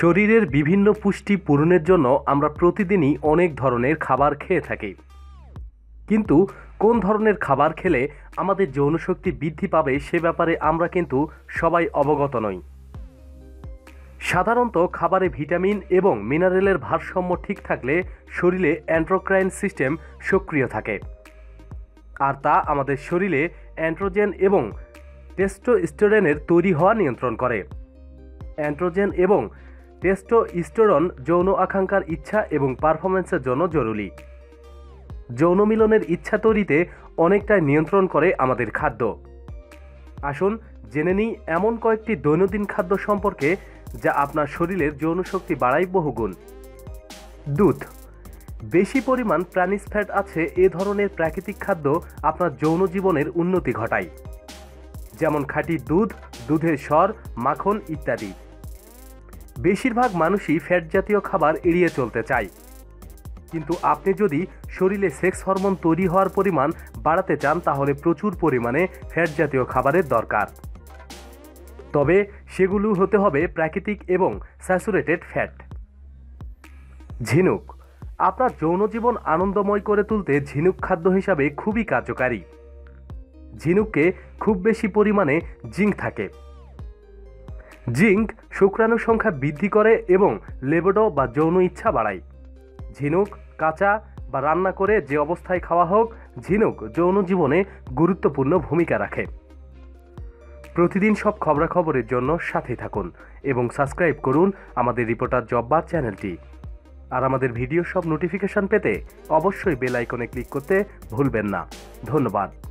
শরীরের বিভিন্ন পুষ্টি পূরণের জন্য আমরা প্রতিদিনই অনেক ধরনের খাবার খেয়ে থাকি। কিন্তু কোন ধরনের খাবার খেলে আমাদের যৌনশক্তি বৃদ্ধি পাবে সে ব্যাপারে আমরা কিন্তু সবাই অবগত নই। সাধারণত খাবারে ভিটামিন এবং মিনারেলের ভারসাম্য ঠিক থাকলে শরীরে অ্যান্ট্রোক্রাইন সিস্টেম সক্রিয় থাকে। আর তা আমাদের শরীরে অ্যান্ড্রোজেন এবং টেস্টোস্টেরনের তৈরি হওয়া নিয়ন্ত্রণ করে। অ্যান্ড্রোজেন এবং টেস্টোস্টেরন যৌন আকাঙ্ক্ষার ইচ্ছা এবং পারফরমেন্সের জন্য জরুরি। যৌন মিলনের ইচ্ছা তৈরিতে অনেকটাই নিয়ন্ত্রণ করে আমাদের খাদ্য। আসুন, জেনে নিই এমন কয়েকটি দৈনন্দিন খাদ্য সম্পর্কে যা আপনার শরীরের যৌন শক্তি বাড়ায় বহুগুণ। দুধ। বেশি পরিমাণ প্রাণিজ ফ্যাট আছে এ ধরনের প্রাকৃতিক খাদ্য আপনার যৌন জীবনের উন্নতি ঘটায়। যেমন খাঁটি দুধ, দুধের স্বর, মাখন ইত্যাদি। বেশিরভাগ মানুষই ফ্যাট জাতীয় খাবার এড়িয়ে চলতে চায়। কিন্তু আপনি যদি শরীরে সেক্স হরমোন তৈরি হওয়ার পরিমাণ বাড়াতে চান, তাহলে প্রচুর পরিমাণে ফ্যাট জাতীয় খাবারের দরকার। তবে সেগুলো হতে হবে প্রাকৃতিক এবং স্যাচুরেটেড ফ্যাট ঝিনুক। আপনার যৌন জীবন আনন্দময় করে তুলতে ঝিনুক খাদ্য হিসাবে খুবই কার্যকারী। ঝিনুককে খুব বেশি পরিমাণে জিঙ্ক থাকে। জিঙ্ক শুক্রাণু সংখ্যা বৃদ্ধি করে এবং লেবডো বা যৌন ইচ্ছা বাড়ায়। ঝিনুক, কাঁচা বা রান্না করে যে অবস্থায় খাওয়া হোক, ঝিনুক যৌন জীবনে গুরুত্বপূর্ণ ভূমিকা রাখে। প্রতিদিন সব খবরাখবরের জন্য সাথে থাকুন এবং সাবস্ক্রাইব করুন আমাদের রিপোর্টার জব্বার চ্যানেলটি। আর আমাদের ভিডিও সব নোটিফিকেশন পেতে অবশ্যই বেল আইকনে ক্লিক করতে ভুলবেন না। ধন্যবাদ।